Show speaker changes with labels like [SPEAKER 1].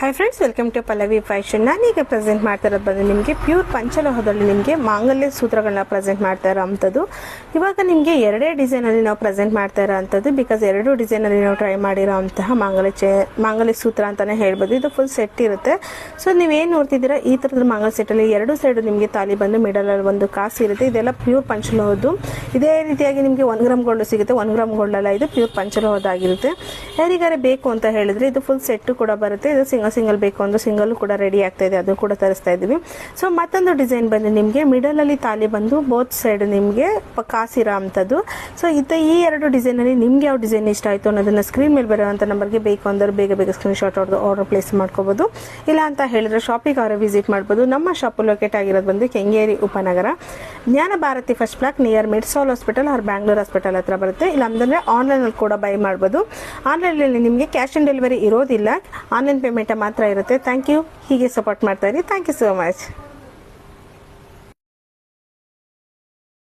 [SPEAKER 1] Hi friends welcome to Pallavi fashion ಈಗ present ಮಾಡ್ತಾ ಇರೋದು ಬಂದು ನಿಮಗೆ ಪ್ಯೂರ್ ಪಂಚಲೋಹದಲ್ಲಿ ನಿಮಗೆ ಮಾಂಗಲ್ಯ ಸೂತ್ರಗಳನ್ನ ಪ್ರೆಸೆಂಟ್ ಮಾಡ್ತಾ ಇರೋ ಅಂಥದ್ದು. ಇವಾಗ ನಿಮಗೆ ಎರಡೇ ಡಿಸೈನಲ್ಲಿ ನಾವು ಪ್ರೆಸೆಂಟ್ ಮಾಡ್ತಾ ಇರೋ ಅಂಥದ್ದು ಬಿಕಾಸ್ ಎರಡು ಡಿಸೈನಲ್ಲಿ ನಾವು ಟ್ರೈ ಮಾಡಿರೋ ಅಂತಹ ಮಾಂಗಲ್ಯ ಚೇ, ಮಾಂಗಲ್ಯ ಸೂತ್ರ ಅಂತಲೇ ಹೇಳ್ಬೋದು. ಇದು ಫುಲ್ ಸೆಟ್ ಇರುತ್ತೆ. ಸೊ ನೀವೇನು ನೋಡ್ತಿದ್ದೀರಾ? ಈ ಥರದ ಮಾಂಗಲ್ಯ ಸೆಟ್ಟಲ್ಲಿ ಎರಡು ಸೈಡು ನಿಮಗೆ ತಾಲಿ ಬಂದು ಮಿಡಲಲ್ಲಿ ಒಂದು ಕಾಸು ಇರುತ್ತೆ. ಇದೆಲ್ಲ ಪ್ಯೂರ್ ಪಂಚಲೋಹದ್ದು. ಇದೇ ರೀತಿಯಾಗಿ ನಿಮಗೆ ಒನ್ ಗ್ರಾಮ್ ಗೋಲ್ಡ್ ಸಿಗುತ್ತೆ. ಒನ್ ಗ್ರಾಮ್ ಗೋಲ್ಡ್ ಅಲ್ಲ, ಇದು ಪ್ಯೂರ್ ಪಂಚಲೋಹದಾಗಿರುತ್ತೆ ಯಾರಿಗಾರೆ ಬೇಕು ಅಂತ ಹೇಳಿದ್ರೆ ಇದು ಫುಲ್ ಸೆಟ್ ಕೂಡ ಬರುತ್ತೆ. ಇದು ಸಿಂಗಲ್ ಸಿಂಗಲ್ ಬೇಕು ಅಂದ್ರೆ ಸಿಂಗಲ್ ಕೂಡ ರೆಡಿ ಆಗ್ತಾ ಇದೆ, ಅದು ಕೂಡ ತರಿಸ್ತಾ ಇದ್ದೀವಿ. ಸೊ ಮತ್ತೊಂದು ಡಿಸೈನ್ ಬಂದು ನಿಮಗೆ. ಮಿಡಲ್ ಅಲ್ಲಿ ತಾಲಿ ಬಂದು ಬೋತ್ ಸೈಡ್ ನಿಮಗೆ ಕಾಸಿರೋ ಅಂಥದ್ದು. ಸೊ ಇತ್ತ ಈ ಎರಡು ಡಿಸೈನಲ್ಲಿ ನಿಮ್ಗೆ ಯಾವ ಡಿಸೈನ್ ಇಷ್ಟ ಆಯಿತು ಅನ್ನೋದನ್ನ ಸ್ಕ್ರೀನ್ ಮೇಲೆ ಬರುವಂಥ ನಂಬರ್ಗೆ ಬೇಕು ಅಂದ್ರೆ ಬೇಗ ಬೇಗ ಸ್ಕ್ರೀನ್ ಶಾಟ್ ಹೊಡೆದು ಆರ್ಡರ್ ಪ್ಲೇಸ್ ಮಾಡ್ಕೋಬೋದು. ಇಲ್ಲ ಅಂತ ಹೇಳಿದ್ರೆ ಶಾಪಿಗೆ ಅವರ ವಿಸಿಟ್ ಮಾಡ್ಬೋದು. ನಮ್ಮ ಶಾಪ್ ಲೊಕೇಟ್ ಆಗಿರೋದು ಬಂದು ಕೆಂಗೇರಿ ಉಪನಗರ. Jnana Bharathi first block near Medsol hospital or Bangalore hospital ಹತ್ರ ಬರುತ್ತೆ. ಇಲ್ಲ ಅಂದ್ರೆ ಆನ್ಲೈನಲ್ಲಿ ಕೂಡ ಬೈ ಮಾಡ್ಬೋದು. ಆನ್ಲೈನಲ್ಲಿ ನಿಮಗೆ ಕ್ಯಾಶ್ ಆನ್ ಡೆಲಿವರಿ ಇರೋದಿಲ್ಲ. ಆನ್ಲೈನ್ ಪೇಮೆಂಟ್ ಮಾತ್ರ ಇರುತ್ತೆ ಥ್ಯಾಂಕ್ ಯು ಹೀಗೆ ಸಪೋರ್ಟ್ ಮಾಡ್ತಾ ಇರಿ ಥ್ಯಾಂಕ್ ಯು ಸೋ ಮಚ್